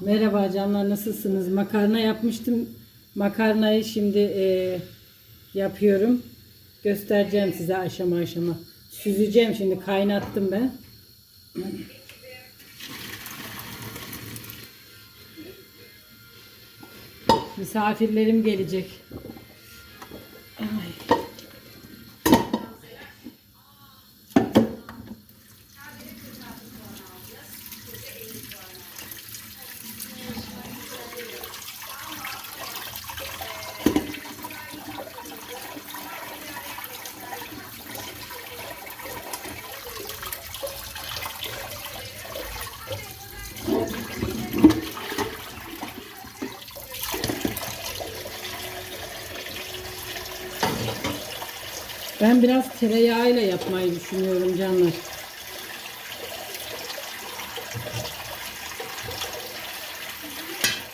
Merhaba canlar nasılsınız? Makarna yapmıştım. Makarnayı şimdi e, yapıyorum. Göstereceğim size aşama aşama. Süzeceğim şimdi kaynattım ben. Misafirlerim gelecek. Ay. Ben biraz tereyağıyla yapmayı düşünüyorum canlar.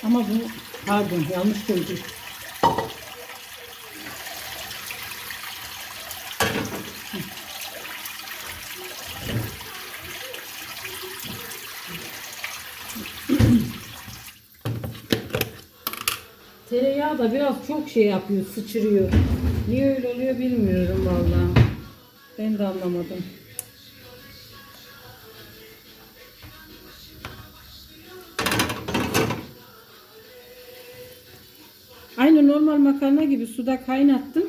Ama bu pardon yanlış koydum. Tereyağı da biraz çok şey yapıyor, sıçrıyor. Niye öyle oluyor bilmiyorum vallahi. Ben de anlamadım. Aynı normal makarna gibi suda kaynattım.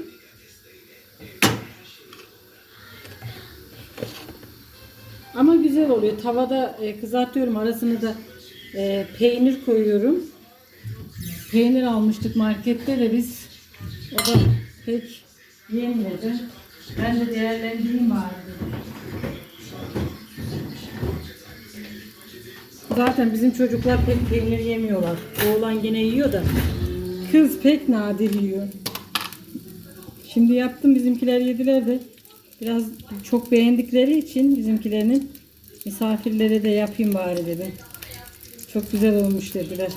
Ama güzel oluyor. Tavada e, kızartıyorum. Arasına da e, peynir koyuyorum. Peynir almıştık markette de biz. O da pek yenmedi. Ben de değerlendireyim bari. Zaten bizim çocuklar pek peynir yemiyorlar. Oğlan yine yiyor da kız pek nadir yiyor. Şimdi yaptım bizimkiler yediler de biraz çok beğendikleri için bizimkilerinin misafirlere de yapayım bari dedim. Çok güzel olmuş dediler.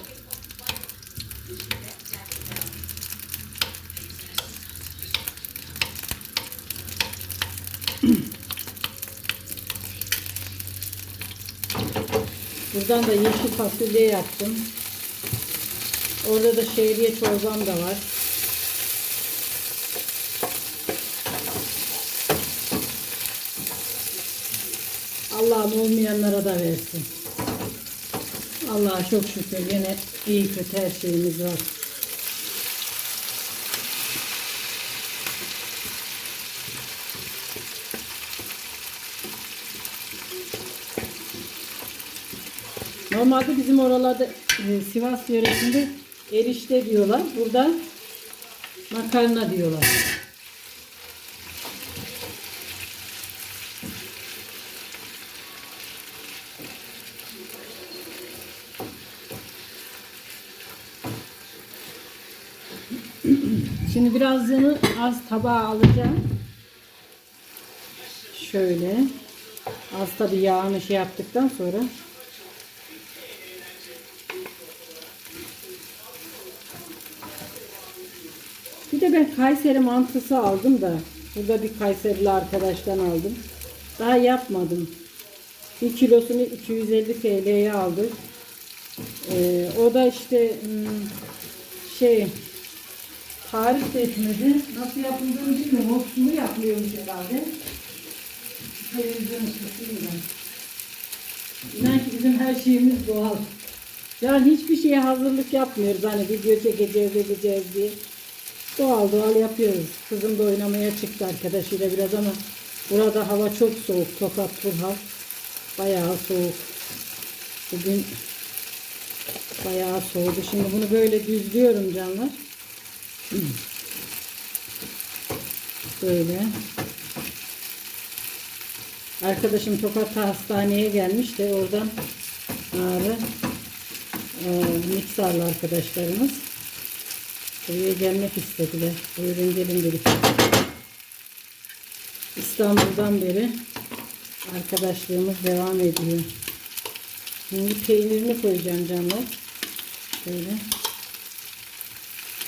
Buradan da yeşil fasulye yaptım. Orada da şehriye çorbam da var. Allah'ım olmayanlara da versin. Allah'a çok şükür yine iyi kötü her şeyimiz var. Normalde bizim oralarda e, Sivas yöresinde erişte diyorlar. Burada makarna diyorlar. Şimdi birazını az tabağa alacağım. Şöyle. Az tabi yağını şey yaptıktan sonra ben Kayseri mantısı aldım da. Burada bir Kayserili arkadaştan aldım. Daha yapmadım. Bir kilosunu 250 TL'ye aldık. Ee, o da işte hmm, şey tarif etmedi. Nasıl yapıldığını bilmiyorum. O sulu yapılıyormuş herhalde. Televizyon ısısıyla. İnan ki bizim her şeyimiz doğal. Yani hiçbir şeye hazırlık yapmıyoruz. Hani video çekeceğiz edeceğiz diye. Doğal doğal yapıyoruz. Kızım da oynamaya çıktı arkadaşıyla biraz ama burada hava çok soğuk. Tokat Turhal. Bayağı soğuk. Bugün bayağı soğudu. Şimdi bunu böyle düzlüyorum canlar. Böyle. Arkadaşım Tokat'ta hastaneye gelmiş de oradan ağrı e, mikserli arkadaşlarımız. Buraya gelmek istediler. Buyurun gelin dedik. İstanbul'dan beri arkadaşlığımız devam ediyor. Şimdi peynirini koyacağım canlar. Şöyle.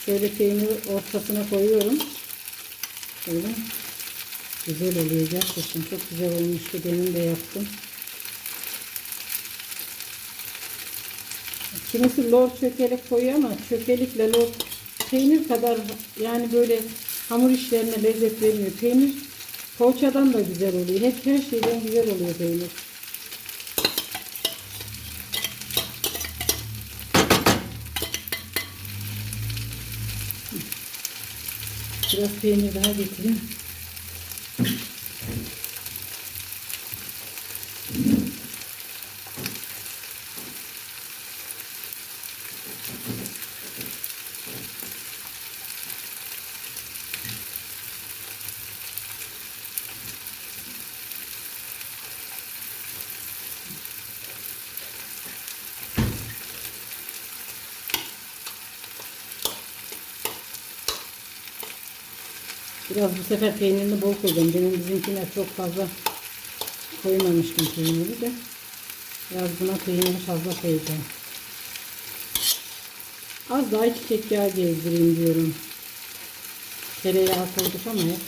Şöyle peyniri ortasına koyuyorum. Şöyle. Güzel oluyor gerçekten. Çok güzel olmuştu. Demin de yaptım. Kimisi lor çökelek koyuyor ama çökelikle lor peynir kadar yani böyle hamur işlerine lezzet vermiyor. Peynir poğaçadan da güzel oluyor. Hep her şeyden güzel oluyor peynir. Biraz peynir daha getireyim. Biraz bu sefer peynirini bol koydum. Benim bizimkine çok fazla koymamıştım peyniri de. Biraz buna peyniri fazla koyacağım. Az daha çiçek yağı gezdireyim diyorum. Tereyağı koyduk ama hep.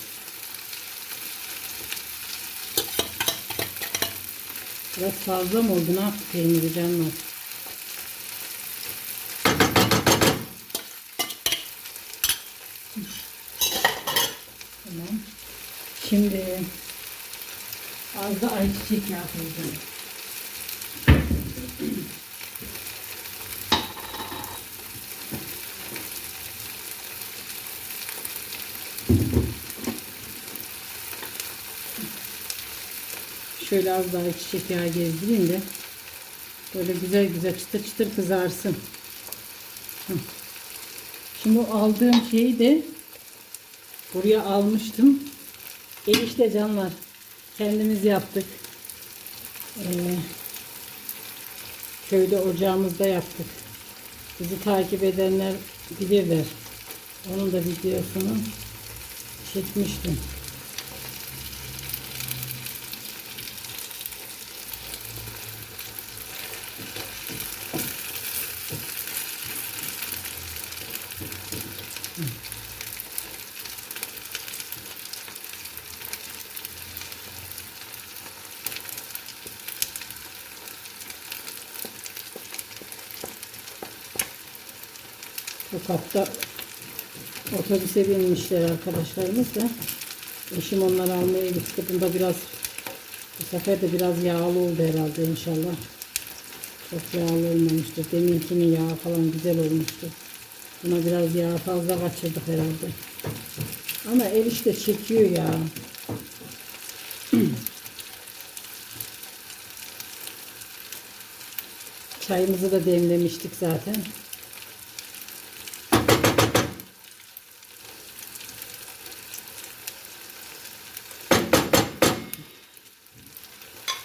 Biraz fazla mı oldu? Ne yaptı peyniri canlar? Şimdi az da ayçiçek yağı koyacağım. Şöyle az daha ayçiçek yağı gezdireyim de böyle güzel güzel çıtır çıtır kızarsın. Şimdi aldığım şeyi de Buraya almıştım. Erişte canlar. Kendimiz yaptık. Ee, köyde ocağımızda yaptık. Bizi takip edenler bilirler. Onun da videosunu çekmiştim. Bu kapta otobüse binmişler arkadaşlarımız da. Eşim onları almaya gitti. Bunda biraz bu sefer de biraz yağlı oldu herhalde inşallah. Çok yağlı olmamıştır. Deminkinin yağı falan güzel olmuştu. Buna biraz yağ fazla kaçırdık herhalde. Ama el işte çekiyor ya. Çayımızı da demlemiştik zaten.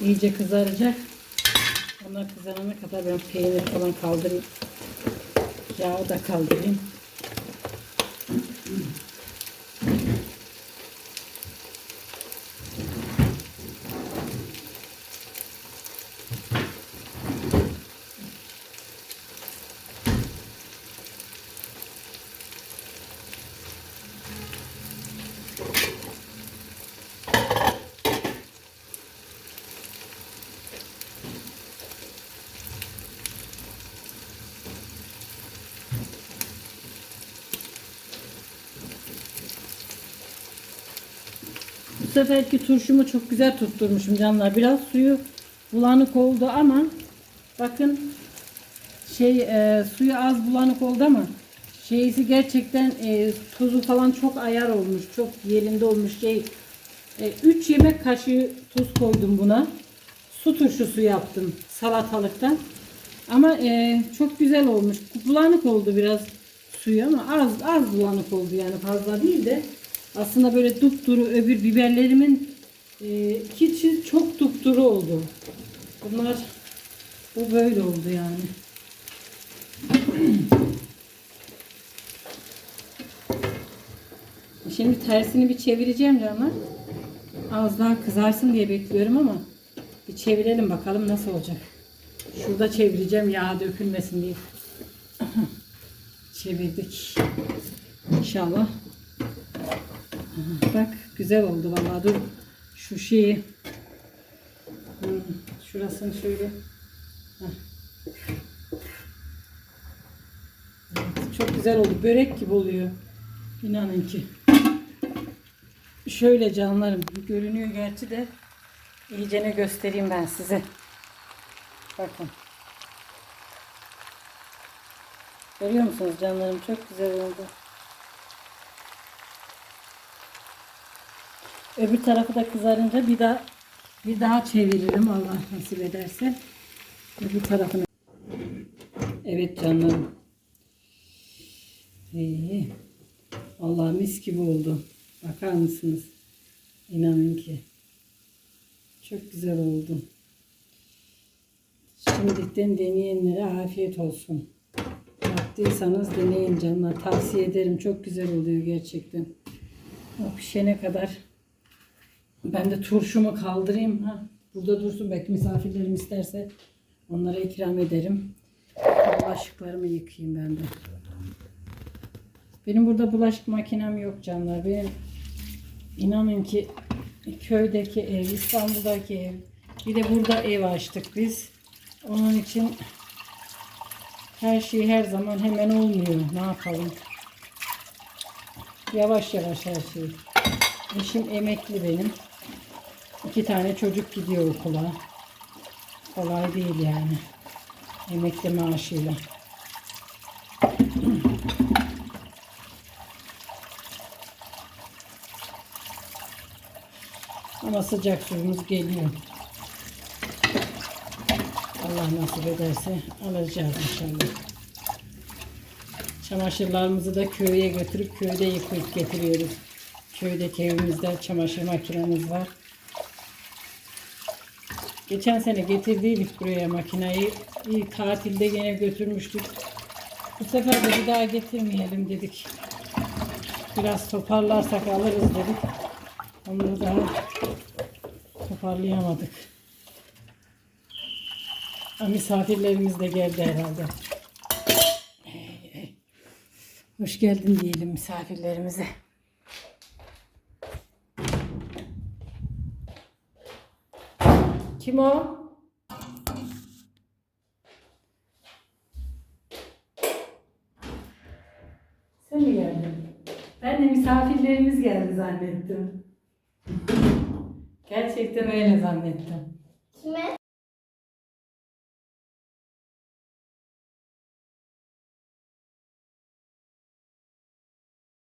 İyice kızaracak. Onlar kızarana kadar ben peynir falan kaldırayım. Yağı da kaldırayım. Bu seferki turşumu çok güzel tutturmuşum canlar. Biraz suyu bulanık oldu ama bakın şey e, suyu az bulanık oldu ama şeysi gerçekten e, tuzu falan çok ayar olmuş. Çok yerinde olmuş şey. 3 yemek kaşığı tuz koydum buna. Su turşusu yaptım salatalıktan. Ama e, çok güzel olmuş. Bulanık oldu biraz suyu ama az az bulanık oldu yani fazla değil de aslında böyle dupduru öbür biberlerimin e, içi çok dupduru oldu. Bunlar bu böyle oldu yani. Şimdi tersini bir çevireceğim canlar. Az daha kızarsın diye bekliyorum ama bir çevirelim bakalım nasıl olacak. Şurada çevireceğim yağ dökülmesin diye. Çevirdik. İnşallah. Bak güzel oldu vallahi dur. Şu şeyi hmm, şurasını şöyle Heh. güzel oldu. Börek gibi oluyor. İnanın ki. Şöyle canlarım görünüyor gerçi de iyicene göstereyim ben size. Bakın. Görüyor musunuz canlarım? Çok güzel oldu. Öbür tarafı da kızarınca bir daha bir daha çeviririm Allah nasip ederse. Öbür tarafını. Evet canlarım. İyi. Allah mis gibi oldu. Bakar mısınız? İnanın ki. Çok güzel oldu. Şimdiden deneyenlere afiyet olsun. Yaptıysanız deneyin canlar. Tavsiye ederim. Çok güzel oluyor gerçekten. O pişene kadar ben de turşumu kaldırayım. Ha, burada dursun belki misafirlerim isterse onlara ikram ederim. Bulaşıklarımı yıkayayım ben de. Benim burada bulaşık makinem yok canlar. Benim inanın ki köydeki ev, İstanbul'daki ev, bir de burada ev açtık biz. Onun için her şey her zaman hemen olmuyor. Ne yapalım? Yavaş yavaş her şey. Eşim emekli benim. İki tane çocuk gidiyor okula. Kolay değil yani. Emekli maaşıyla. Ama sıcak suyumuz geliyor. Allah nasip ederse alacağız inşallah. Çamaşırlarımızı da köye götürüp köyde yıkayıp getiriyoruz. Köydeki evimizde çamaşır makinemiz var. Geçen sene getirdiydik buraya makinayı. İyi tatilde yine götürmüştük. Bu sefer de bir daha getirmeyelim dedik. Biraz toparlarsak alırız dedik. Onları daha toparlayamadık. Misafirlerimiz de geldi herhalde. Hoş geldin diyelim misafirlerimize. Kim o? Sen mi geldin? Ben de misafirlerimiz geldi zannettim. Gerçekten öyle zannettim. Kime?